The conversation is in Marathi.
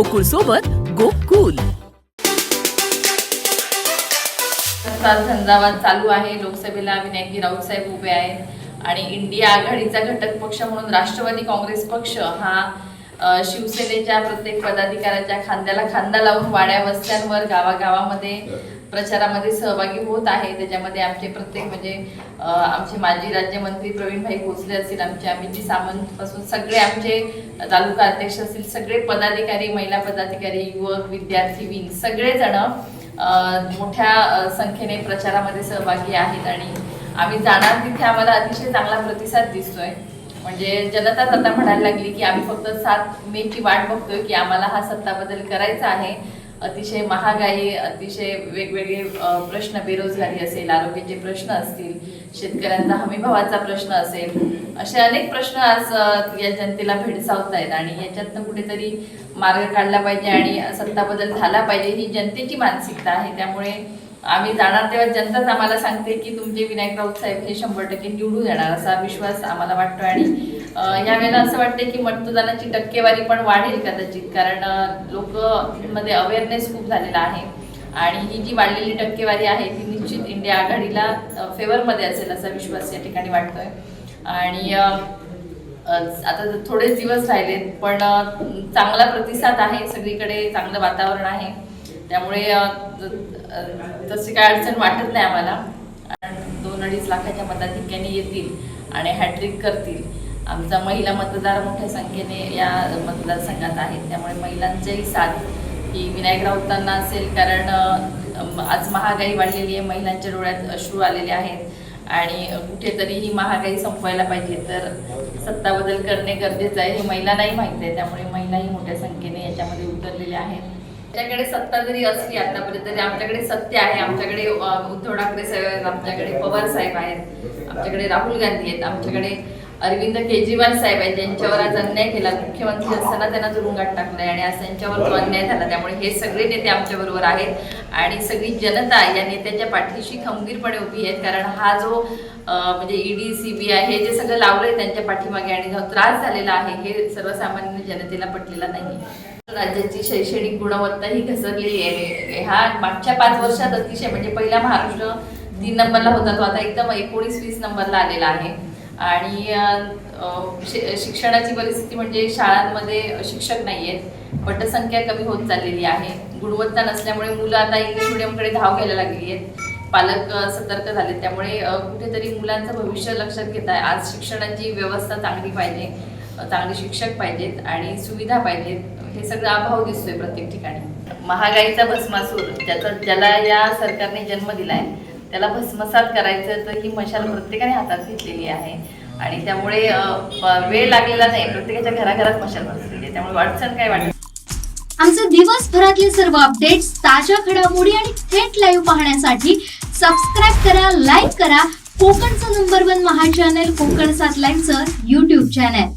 गोकुळ सोबत गोकुल झंझावात चालू आहे. लोकसभेला विनायकजी राऊत साहेब उभे आहेत. आणि इंडिया आघाडीचा घटक पक्ष म्हणून राष्ट्रवादी काँग्रेस पक्ष हा शिवसेनेच्या प्रत्येक पदाधिकाऱ्याच्या खांद्याला खांदा लावून वाड्या वस्त्यांवर गावागावामध्ये प्रचारामध्ये सहभागी होत आहे. त्याच्यामध्ये आमचे प्रत्येक म्हणजे आमचे माजी राज्यमंत्री प्रवीणभाई भोसले असतील आमचे अमितजी सामंत पासून सगळे आमचे तालुका अध्यक्ष असतील सगळे पदाधिकारी महिला पदाधिकारी युवक विद्यार्थी विंग सगळेजण मोठ्या संख्येने प्रचारामध्ये सहभागी आहेत आणि आम्ही जाणार तिथे आम्हाला अतिशय चांगला प्रतिसाद दिसतोय. म्हणजे जनताच आता म्हणायला लागली की आम्ही फक्त सात मे ची वाट बघतोय की आम्हाला हा सत्ता बदल करायचा आहे. अतिशय महागाई अतिशय वेगवेगळे प्रश्न बेरोजगारी असेल आरोग्याचे प्रश्न असतील शेतकऱ्यांचा हमीभावाचा प्रश्न असेल असे अनेक प्रश्न आज या जनतेला भेडसावत आहेत आणि याच्यातनं कुठेतरी मार्ग काढला पाहिजे आणि सत्ता बदल झाला पाहिजे ही जनतेची मानसिकता आहे. त्यामुळे आम्ही जाणार तेव्हा जनताच आम्हाला सांगते की तुमचे विनायक राऊत साहेब हे शंभर टक्के निवडून येणार असा विश्वास आम्हाला वाटतो. आणि अ, यावेळेला असं वाटते की मतदानाची टक्केवारी पण वाढेल कदाचित कारण लोक मध्ये अवेअरनेस खूप झालेला आहे. आणि ही जी वाढलेली टक्केवारी आहे ती निश्चित इंडिया आघाडीला फेवरमध्ये असेल असा विश्वास या ठिकाणी वाटतोय. आणि आता थोडेच दिवस राहिलेत पण चांगला प्रतिसाद आहे सगळीकडे चांगलं वातावरण आहे. त्यामुळे तशी काय अडचण वाटत नाही आम्हाला. दोन अडीच लाखाच्या मताधिक्याने येतील आणि हॅट्रिक करतील. आमचा महिला मतदार मोठ्या संख्येने या मतदारसंघात आहेत. त्यामुळे महिलांचीही साथ ही विनायक राऊतांना असेल. कारण आज महागाई वाढलेली आहे. महिलांच्या डोळ्यात अश्रू आलेले आहेत. आणि कुठेतरी ही महागाई संपवायला पाहिजे. तर सत्ता बदल करणे गरजेचं आहे. हे महिलांनाही माहीत आहे. त्यामुळे महिलाही मोठ्या संख्येने याच्यामध्ये उतरलेल्या आहेत. आमच्याकडे सत्ता जरी असली आतापर्यंत तरी आमच्याकडे सत्य आहे. आमच्याकडे उद्धव ठाकरे साहेब आहेत आमच्याकडे पवार साहेब आहेत आमच्याकडे राहुल गांधी आहेत आमच्याकडे अरविंद केजरीवाल साहेब आहेत ज्यांच्यावर आज अन्याय केला. मुख्यमंत्री असताना त्यांना तुरुंगात टाकलंय आणि आज त्यांच्यावर तो अन्याय झाला. त्यामुळे हे सगळे नेते आमच्या बरोबर आहेत. आणि सगळी जनता या नेत्याच्या पाठीशी खंबीरपणे उभी आहेत कारण हा जो म्हणजे ईडी सीबीआय हे जे सगळं लावलंय त्यांच्या पाठीमागे आणि जो त्रास झालेला आहे हे सर्वसामान्य जनतेला पटलेला नाही राज्याची शैक्षणिक गुणवत्ता ही घसरलेली आहे. ह्या मागच्या पाच वर्षात अतिशय म्हणजे पहिला महाराष्ट्र तीन नंबरला होता तो आता एकदम एकोणीस वीस नंबरला आलेला आहे. आणि शिक्षणाची परिस्थिती म्हणजे शाळांमध्ये शिक्षक नाही आहेत पटसंख्या कमी होत चाललेली आहे. गुणवत्ता नसल्यामुळे मुलं आता इंग्लिश मिडियमकडे धाव घ्यायला लागली आहेत. पालक सतर्क झाले त्यामुळे कुठेतरी मुलांचं भविष्य लक्षात घेत आहे. आज शिक्षणाची व्यवस्था चांगली पाहिजे चांगले शिक्षक पाहिजेत आणि सुविधा पाहिजेत. हे सगळं अभाव दिसतोय प्रत्येक ठिकाणी. महागाईचा भस्मासूर त्याचा ज्याला या सरकारने जन्म दिलाय त्याला भस्मसात करायचं तर ही मशाल प्रत्येकाने हातात घेतलेली आहे. आणि त्यामुळे वेळ लागलेला नाही. प्रत्येकाच्या घराघरात मशाल बसलेली आहे. त्यामुळे अडचण काय वाटत आमचे दिवसभरातले सर्व अपडेट्स ताज्या घडामोडी आणि थेट लाईव्ह पाहण्यासाठी सबस्क्राईब करा लाईक करा. कोकणचं number one Maha channel Konkan सात लाईनचं युट्यूब चॅनल